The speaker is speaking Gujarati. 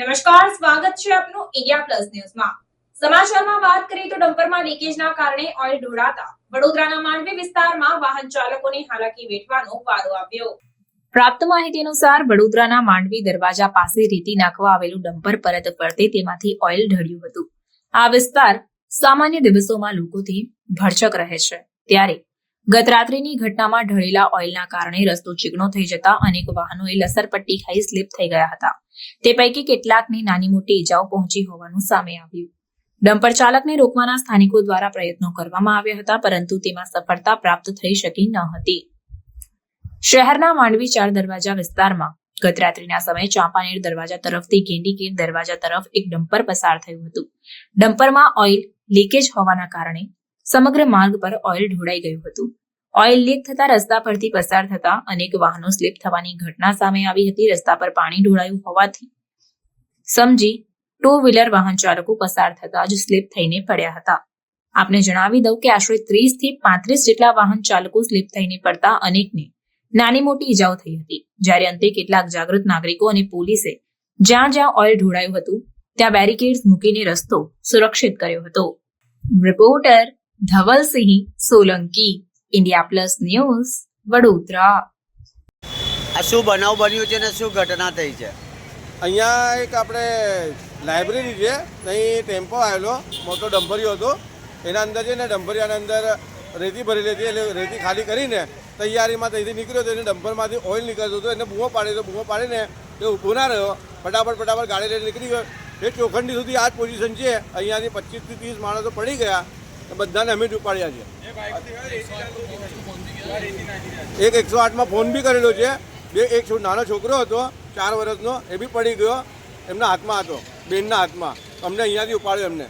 નમસ્કાર, સ્વાગત છે આપનું ઇન્ડિયા પ્લસ ન્યૂઝમાં. સમાચારમાં વાત કરીએ તો ડમ્પરમાં લીકેજના કારણે ઓઇલ ઢોળાતા વડોદરાના માંડવી વિસ્તારમાં વાહન ચાલકોને હાલાકી વેઠવાનો વારો આવ્યો. પ્રાપ્ત માહિતી અનુસાર, વડોદરાના માંડવી દરવાજા પાસે રેતી નાખવા આવેલું ડમ્પર પરત ફરતે તેમાંથી ઓઇલ ઢળ્યું હતું. આ વિસ્તાર સામાન્ય દિવસોમાં લોકોથી ભરચક રહે છે. ત્યારે ગત રાત્રિની ઘટનામાં ઢળેલા ઓઇલના કારણે રસ્તો ચીકણો થઈ જતા અનેક વાહનોએ લસરપટ્ટી ખાઈ સ્લીપ થઈ ગયા હતા. તે પૈકી કેટલાકની નાની મોટી ઈજાઓ પહોંચી હોવાનું સામે આવ્યું. ડમ્પર ચાલકને રોકવાના સ્થાનિકો દ્વારા પ્રયત્નો કરવામાં આવ્યા હતા, પરંતુ તેમાં સફળતા પ્રાપ્ત થઈ શકી ન હતી. શહેરના માંડવી ચાર દરવાજા વિસ્તારમાં ગત રાત્રિના સમયે ચાંપાનેર દરવાજા તરફથી ગેંડીગેટ દરવાજા તરફ એક ડમ્પર પસાર થયું હતું. ડમ્પરમાં ઓઇલ લીકેજ હોવાના કારણે સમગ્ર માર્ગ પર ઓઇલ ઢોળાઈ ગયું હતું. ઓઇલ લીક થતા રસ્તા પરથી પસાર થતા અનેક વાહનો સ્લીપ થવાની ઘટના સામે આવી હતી. રસ્તા પર પાણી ઢોળાયું હોવાથી સમજી ટુ વ્હીલર વાહન ચાલકો પસાર થતા જ સ્લીપ થઈને પડ્યા હતા. આપને જણાવી દઉં કે આશરે ત્રીસથી પાંત્રીસ જેટલા વાહન ચાલકો સ્લીપ થઈને પડતા અનેકને નાની મોટી ઈજાઓ થઈ હતી. જ્યારે અંતે કેટલાક જાગૃત નાગરિકો અને પોલીસે જ્યાં જ્યાં ઓઇલ ઢોળાયું હતું, ત્યાં બેરિકેડ્સ મૂકીને રસ્તો સુરક્ષિત કર્યો હતો. Reporter Dhavalsinh Solanki India plus news Vadodara આ શું બનાવ બન્યું છે ને શું ઘટના થઈ છે? અહીંયા એક આપણે લાઇબ્રેરી છે અહીં ટેમ્પો આવેલો મોટો ડમ્પરિયો હતો. એના અંદર છે ને ડંભરિયાના અંદર રેતી ભરેલી હતી એટલે રેતી ખાલી કરીને તૈયારીમાં ત્યાંથી નીકળ્યો તો એને ડમ્પરમાંથી ઓઇલ નીકળતો હતું એને બૂમો પાડી તો બૂમો પાડીને એ ઊભો ના રહ્યો. ફટાફટ ફટાફટ ગાડી લઈને નીકળી ગયો. એ ચોખંડી સુધી આ જ પોઝિશન છે. અહીંયાથી પચીસથી ત્રીસ માણસો પડી ગયા. બધાને અમે જ ઉપાડ્યા છે. એક એકસો આઠમાં ફોન બી કરેલો છે. બે એક નાનો છોકરો હતો ચાર વર્ષનો એ બી પડી ગયો એમના હાથમાં હતો બેનના હાથમાં. અમને અહીંયાથી ઉપાડ્યો એમને.